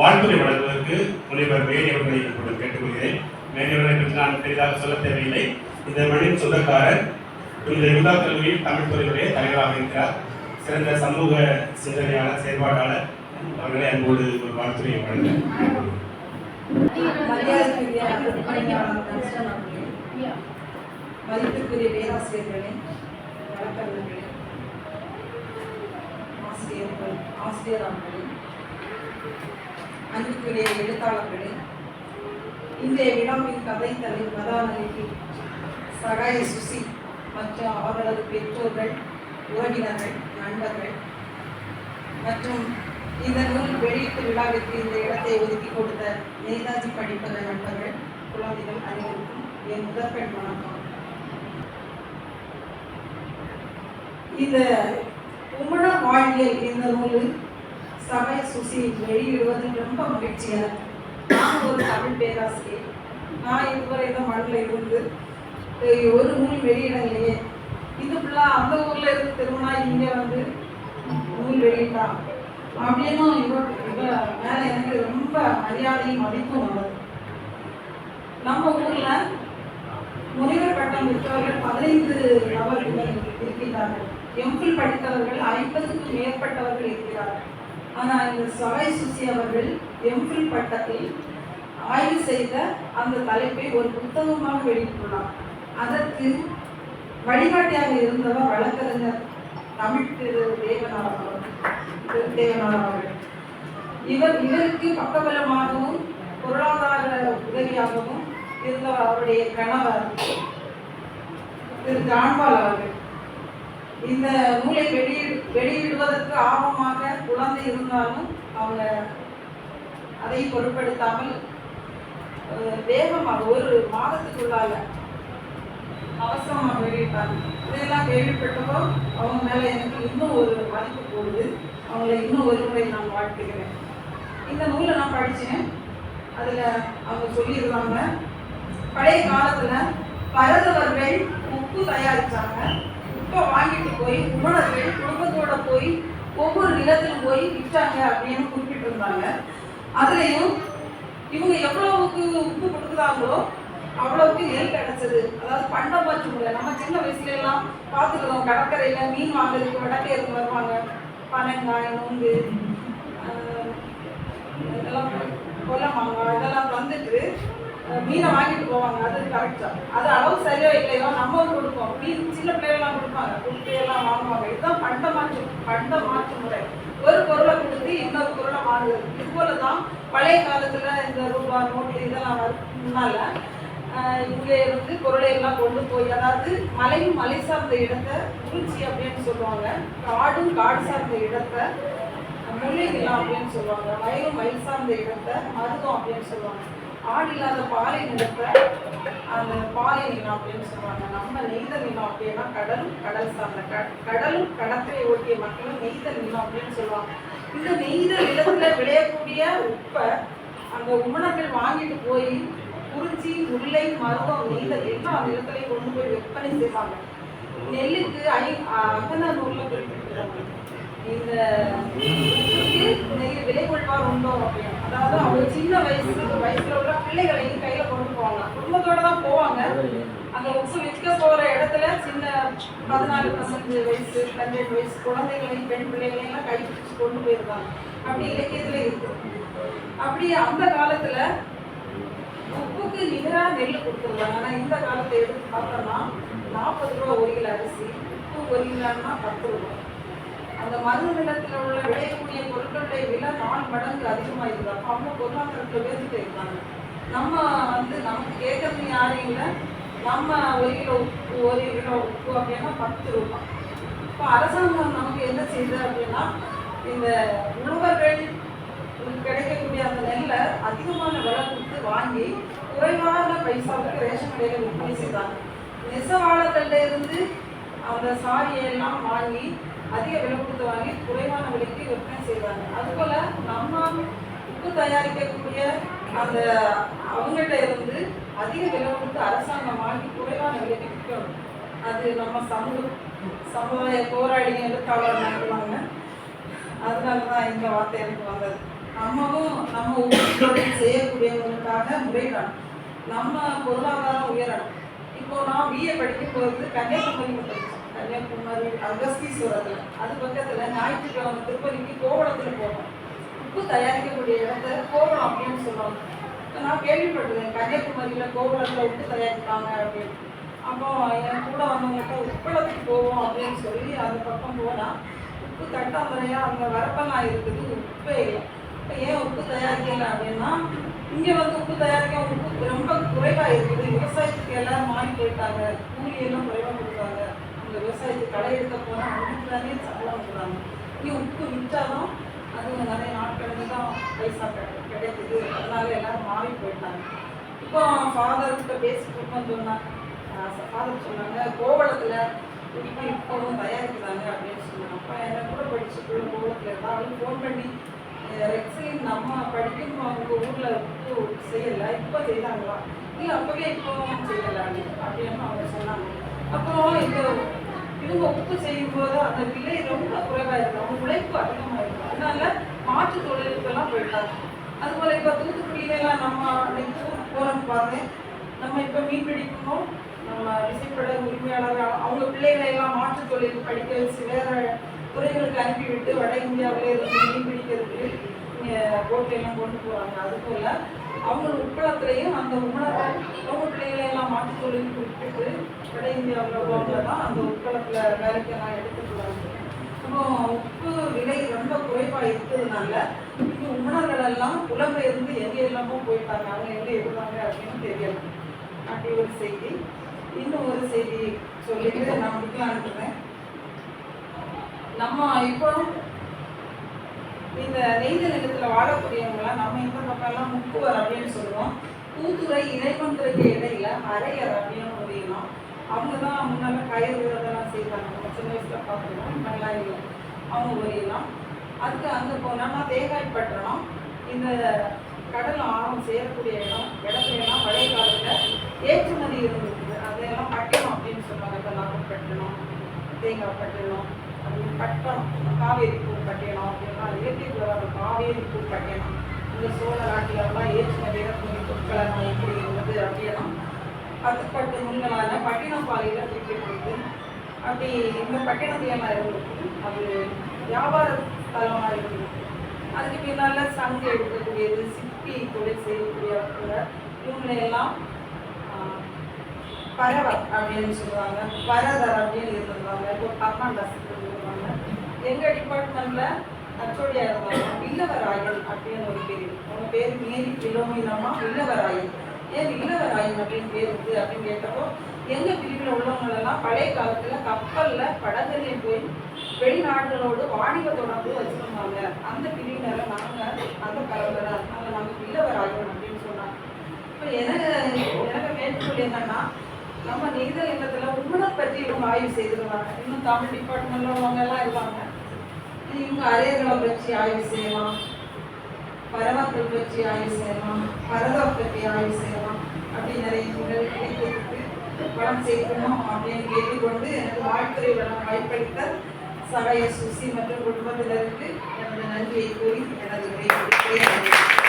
வாழ்த்துறை வழங்குவதற்கு முனைவர் மேனியவர்களை இப்பொழுது கேட்டுக்கொள்கிறேன். மேனியவர்களை பற்றி நான் பெரிதாக சொல்ல தேவையில்லை. இந்த மண்ணின் சொந்தக்காரர் இந்த யுகா கல்வியில் தமிழ் துறையுடைய தலைவராக இருக்கிறார். சிறந்த சமூக சிந்தனையாளர் செயற்பாட்டாளர். அவர்களை அன்போடு ஒரு வாழ்த்துறையை வழங்க மதிப்புக்குரிய பேராசிரியர்களே வழக்கறிஞர்களே ஆசிரியர்கள் ஆசிரியர் அவர்களே. அன்புக்குரிய எழுத்தாளர்களே இன்றைய விழாவின் கதை தலை கதாநாயகி சகாய சுசி மற்றும் அவர்களது பெற்றோர்கள் உறவினர்கள் நண்பர்கள் மற்றும் இந்த நூல் வெளியீட்டு விழாவிற்கு இந்த இடத்தை ஒதுக்கி கொடுத்த நேதாஜி படிப்பக நண்பர்கள் குழந்தைகள் அனைவருக்கும் என் முதற்கண் வணக்கம். இந்த உமண வாழ்வியல் இந்த நூல் சமய சுசி வெளியிடுவது ரொம்ப மகிழ்ச்சியாக இருக்கு. நான் ஒரு தமிழ் பேராசிரியர் நான் இதுவரை தான் மண்ணில் இருந்து ஒரு நூல் வெளியிடலையே. இது ஃபுல்லாக அந்த ஊரில் இருந்து திருமணம் இங்கே வந்து நூல் வெளியிட்டான் அப்படின்னு இவ இவ மேலே எனக்கு ரொம்ப மரியாதையும் மதிப்பும் உள்ளது நம்ம ஊரில் முனைவர் பட்டம் பெற்றவர்கள் பதினைந்து நபர்கள் இருக்கின்றார்கள். எம்பில் படித்தவர்கள் ஐம்பதுக்கும் மேற்பட்டவர்கள் இருக்கிறார்கள். ஆனால் இந்த சவை சுசி அவர்கள் எம்ஃபில் பட்டத்தில் ஆய்வு செய்த அந்த தலைப்பை ஒரு புத்தகமாக வெளியிட்டுள்ளார். அதற்கு வழிகாட்டியாக இருந்தவர் வழக்கறிஞர் தமிழ் திரு தேவனார் அவர்கள். திரு தேவனார் அவர்கள். இவர் இவருக்கு பக்கபலமாகவும் பொருளாதார உதவியாகவும் இருந்தவர் அவருடைய கணவர் திரு ஜான்பால் அவர்கள். இந்த நூலை வெளியிடு வெளியிடுவதற்கு ஆர்வமாக குழந்தை இருந்தாலும் அவங்க அதை பொருட்படுத்தாமல் வேகமாக ஒரு மாதத்துக்குள்ளால அவசரமாக வெளியிட்டாங்க இதெல்லாம் கேள்விப்பட்டப்போ அவங்க மேலே எனக்கு இன்னும் ஒரு மதிப்பு போகுது அவங்கள இன்னும் ஒரு முறை நான் வாழ்த்துக்கிறேன் இந்த நூலை நான் படித்தேன் அதில் அவங்க சொல்லியிருந்தாங்க பழைய காலத்தில் பரதவர்கள் உப்பு தயாரித்தாங்க இப்போ வாங்கிட்டு போய் உமணர்கள் குடும்பத்தோட போய் ஒவ்வொரு நிலத்திலும் போய் விற்றாங்க அப்படின்னு குறிப்பிட்டிருந்தாங்க. அதுலேயும் இவங்க எவ்வளவுக்கு உப்பு கொடுக்குறாங்களோ அவ்வளவுக்கு நெல் கிடைச்சது. அதாவது பண்டமாச்சு முறை. நம்ம சின்ன வயசுல எல்லாம் பார்த்துருக்கோம் கடற்கரையில மீன் வாங்குறதுக்கு வடக்கே இருந்து வருவாங்க. பனங்காய் நொங்கு இதெல்லாம் கொல்ல மாங்காய் இதெல்லாம் வந்துட்டு மீனை வாங்கிட்டு போவாங்க. அது கரெக்டாக அது அளவு சரியா இல்லையோ நம்ம கொடுப்போம். மீன் சின்ன பிள்ளைகள்லாம் கொடுப்பாங்க. குட்டியெல்லாம் வாங்குவாங்க. இதுதான் பண்ட மாற்று பண்ட மாற்று முறை. ஒரு பொருளை கொடுத்து இன்னொரு பொருளை வாங்குறது இது போல தான் பழைய காலத்துல இந்த ரூபாய் நோட்டு இதெல்லாம் வர- இங்கே இருந்து பொருளை எல்லாம் கொண்டு போய் அதாவது மலையும் மலை சார்ந்த இடத்தை குறிச்சி அப்படின்னு சொல்லுவாங்க. காடும் காடு சார்ந்த இடத்தை முல்லை நிலம் அப்படின்னு சொல்லுவாங்க. வயலும் வயல் சார்ந்த இடத்தை மருதம் அப்படின்னு சொல்லுவாங்க. ஆடு இல்லாத பாலை நிலத்தை அந்த பாலை நிலம் அப்படின்னு சொல்லுவாங்க. நம்ம நெய்த நிலம் அப்படின்னா கடலும் கடல் சார்ந்த க- கடலும் கடற்கரை ஓட்டிய மக்களும் நெய்த நிலம் அப்படின்னு சொல்லுவாங்க. இந்த நெய்த நிலத்துல விளையக்கூடிய உப்பை அந்த உமணர்கள் வாங்கிட்டு போய் குறிஞ்சி முல்லை மருதம் நெய்த எல்லா நிலத்திலையும் கொண்டு போய் விற்பனை செய்வாங்க. நெல்லுக்கு ஐ அகன நூல்ல குறிப்பிட்டிருக்காங்க இந்த உப்புக்கு நெல் விலை கொள்வார் உண்டோ அப்படின்னு. அதாவது அவங்க சின்ன வயசு வயசுல உள்ள பிள்ளைகளையும் கையில கொண்டு போவாங்க. குடும்பத்தோட தான் போவாங்க. அந்த உப்பு விற்க போற இடத்துல சின்ன பதினாலு பதினஞ்சு வயசு பன்னெண்டு வயசு குழந்தைகளையும் பெண் பிள்ளைகளையும் எல்லாம் கை பிடிச்சு கொண்டு போயிருக்காங்க. அப்படி இலக்கியத்துல இருக்கு. அப்படி அந்த காலத்துல உப்புக்கு நிகரா நெல் கொடுத்துருவாங்க. ஆனால் இந்த காலத்தை எடுத்து பார்த்தோம்னா நாற்பது ரூபா ஒரு கிலோ அரிசி உப்பு ஒரு கிலோன்னா பத்து ரூபா. அந்த மருந்து நிலத்தில் உள்ள விளையக்கூடிய பொருட்களுடைய விலை நாலு மடங்கு அதிகமாக இருக்குது அப்போ அவங்க பொருளாதாரத்தில் பேசிட்டு இருக்காங்க. நம்ம வந்து நமக்கு கேட்கறது யாரும் இல்லை. நம்ம ஒரு கிலோ உப்பு ஒரு கிலோ உப்பு அப்படின்னா பத்து ரூபாய் இப்போ அரசாங்கம் நமக்கு என்ன செய்யுது அப்படின்னா இந்த உழவர்கள் கிடைக்கக்கூடிய அந்த நெல்லை அதிகமான விலை கொடுத்து வாங்கி குறைவான பைசாவுக்கு ரேஷன் கடையில் விற்பனை செய்தாங்க நெசவாளர்கள்ல இருந்து அந்த சாரியெல்லாம் வாங்கி அதிக விலை கொடுத்து வாங்கி குறைவான விலைக்கு விற்பனை செய்வாங்க. அதுபோல் நம்ம உப்பு தயாரிக்கக்கூடிய அந்த அவங்கள்ட்ட இருந்து அதிக விலை கொடுத்து அரசாங்கம் வாங்கி குறைவான விலைக்கு விற்கணும் அது நம்ம சமூக சமுதாய போராடி எழுத்தாளர் நினைக்கிறாங்க அதனால தான் இந்த வார்த்தை எனக்கு வந்தது. நம்மவும் நம்ம நம்ம செய்யக்கூடியவங்களுக்காக முறையிடணும் நம்ம பொருளாதாரம் உயரணும். இப்போ நான் பிஏ படிக்க போகிறது கன்னியாகுமரி மட்டும் கன்னியாகுமரி அகஸ்தீஸ்வரத்தில். அது பக்கத்தில் ஞாயிற்றுக்கிழமை திருப்பதிக்கு கோவளத்தில் போகணும் உப்பு தயாரிக்கக்கூடிய இடத்த கோவளம் அப்படின்னு சொல்லுவாங்க. இப்போ நான் கேள்விப்பட்டிருக்கேன் கன்னியாகுமரியில் கோவளத்தில் உப்பு தயாரிக்கிறாங்க அப்படின்னு. அப்போ என் கூட வந்தவங்ககிட்ட உப்பளத்துக்கு போவோம் அப்படின்னு சொல்லி அந்த பக்கம் போனால் உப்பு தட்டாமறையாக அங்கே வரப்பெல்லாம் இருக்குது உப்பே இல்லை. இப்போ ஏன் உப்பு தயாரிக்கலை அப்படின்னா இங்கே வந்து உப்பு தயாரிக்க குறைவாக இருக்குது விவசாயத்துக்கு எல்லாரும் மாறி போயிட்டாங்க. கூலி எல்லாம் குறைவாக கொடுத்தாங்க அந்த விவசாயத்துக்கு கடை எடுக்க போனால் அவங்களுக்கு தானே சம்பளம் கொடுக்குறாங்க இங்கே உப்பு விற்றாதான் அது நிறைய நாட்களுக்கு தான் பைசா கிடைக்குது. அதனால எல்லாரும் மாறி போயிட்டாங்க. இப்போ ஃபாதர்கிட்ட பேசிட்டு இருக்கும்போது சொன்னாங்க ஃபாதர் சொன்னாங்க கோவளத்தில் உப்பு இப்போவும் தயாரிக்கிறாங்க அப்படின்னு சொன்னாங்க. அப்போ என்ன கூட படிச்சுட்டு கோவளத்தில் இருந்தால் அவளுக்கு ஃபோன் பண்ணி ரெக்ஸின் நம்ம படிக்கும் அவங்க ஊரில் செய்யலை இப்போ செய்தாங்களா? நீ அப்போவே இப்போ செய்யலை அப்படின்னு அவங்க சொன்னாங்க. அப்புறம் இந்த இவங்க உப்பு செய்யும்போது அந்த விலை ரொம்ப குறைவாக இருக்கும் அவங்க உழைப்பு அதிகமாக இருக்கும் அதனால மாற்று தொழிலுக்கெல்லாம் போயிட்டாங்க. அதுபோல் இப்போ தூத்துக்குடியிலலாம் நம்ம அன்னைக்கு போகிறோம் பாருங்க. நம்ம இப்போ மீன் பிடிக்கணும். நம்ம விசைப்பட உரிமையாளர் அவங்க பிள்ளைகளை எல்லாம் மாற்று தொழில் படிக்க வச்சு வேற துறைகளுக்கு அனுப்பிவிட்டு வட இந்தியாவிலே இருந்து மீன் பிடிக்கிறதுக்கு போட்டையெல்லாம் கொண்டு போகிறாங்க அது போல் அவங்க உட்பளத்துலேயும் அந்த உணவை அவங்க பிள்ளைகளை எல்லாம் மாற்று தொழில் விட்டுட்டு வட இந்தியாவில் உள்ளவங்க தான் அந்த உட்பளத்தில் வேலைக்கெல்லாம் போகிறாங்க அப்புறம் உப்பு விலை ரொம்ப குறைவாக இருக்கிறதுனால இந்த உணர்கள் எல்லாம் புலம்பெயர்ந்து எங்கே எல்லாமோ போயிட்டாங்க. அவங்க எங்கே இருந்தாங்க அப்படின்னு தெரியல. அப்படி ஒரு செய்தி. இன்னும் ஒரு செய்தி சொல்லிட்டு நான் முடிக்கலாம் அனுப்புகிறேன் நம்ம இப்போ இந்த நெய்த நிலத்தில் வாழக்கூடியவங்களாம் நம்ம இந்த பக்கம்லாம் முக்குவர் அப்படின்னு சொல்லுவோம். கூத்துறை இறைவன்துறைக்கு இடையில அரையர் அப்படின்னு ஒரு இனம். அவங்க தான் முன்னால கயிறு அதெல்லாம் செய்வாங்க. நம்ம சின்ன வயசில் பார்த்துருக்கோம். நல்லா இல்லை. அவங்க ஒரு இனம். அதுக்கு அங்கே போனோம்னா தேங்காய் பட்டணம் இந்த கடல் ஆழம் சேரக்கூடிய இடம். இடத்துல எல்லாம் பழைய காலத்தில் ஏற்றுமதி இருந்திருக்குது அதையெல்லாம் பட்டணம் அப்படின்னு சொல்லுவாங்க இப்போ நாகப்பட்டினம் தேங்காய் பட்டணம் அப்படின்னு பட்டம் காவேரி பூ அப்படின்னா இயற்கைக்குள்ள வர காவேரி பூ இந்த சோழ நாட்டிலெல்லாம் ஏற்றுமதி இறக்குமதி பொருட்களை நம்ம எப்படி இருந்தது அப்படின்னா பத்துப்பட்டு முன்னால பட்டினம் பாலையில் குறிப்பிட்டிருக்கு அப்படி இந்த பட்டினத்துல எல்லாம் இருந்திருக்கு அது வியாபார ஸ்தலமாக இருந்திருக்கு அதுக்கு பின்னால் சங்கு எடுக்கக்கூடியது சிப்பி தொழில் செய்யக்கூடியவங்க இவங்களையெல்லாம் எல்லாம் பரவர் அப்படின்னு சொல்லுவாங்க. பரதர் அப்படின்னு இருந்திருந்தாங்க இப்போ கர்நாடகா இருந்திருந்தாங்க எங்கள் டிபார்ட்மெண்ட்டில் அச்சோடியா இருந்தாங்க வில்லவராயன் அப்படின்னு ஒரு பேர் அவங்க பேர் மேரி கிலோமீனமா வில்லவராயன். ஏன் வில்லவராயன் அப்படின்னு பேர் இருக்கு அப்படின்னு கேட்டப்போ எங்கள் பிரிவில் உள்ளவங்களெல்லாம் பழைய காலத்தில் கப்பலில் படகுலையும் போய் வெளிநாடுகளோடு வாணிக தொடர்பு வச்சுருந்தாங்க. அந்த பிரிவினரை நாங்கள் அந்த பரம்பரை அதனால் நாங்கள் வில்லவராயன் அப்படின்னு சொன்னாங்க. இப்போ எனக்கு எனக்கு வேண்டுகோள் என்னன்னா நம்ம நீத இல்லத்தில் உங்களை பற்றி இவங்க ஆய்வு செய்திருவாங்க இன்னும் தமிழ் டிபார்ட்மெண்ட்ல உள்ளவங்க எல்லாம் இவங்க அரியர்களை பற்றி ஆய்வு செய்யலாம். பரவாக்கள் பற்றி ஆய்வு செய்யலாம். பரதா பற்றி ஆய்வு செய்யலாம். அப்படி நிறைய நூல்கள் கிடைக்கிறதுக்கு படம் சேர்க்கணும் அப்படின்னு கேட்டுக்கொண்டு எனக்கு வாழ்த்துறை வளம் வாய்ப்பளித்த சடைய சுசி மற்றும் குடும்பத்தினருக்கு எனது நன்றியை கூறி எனது உரையை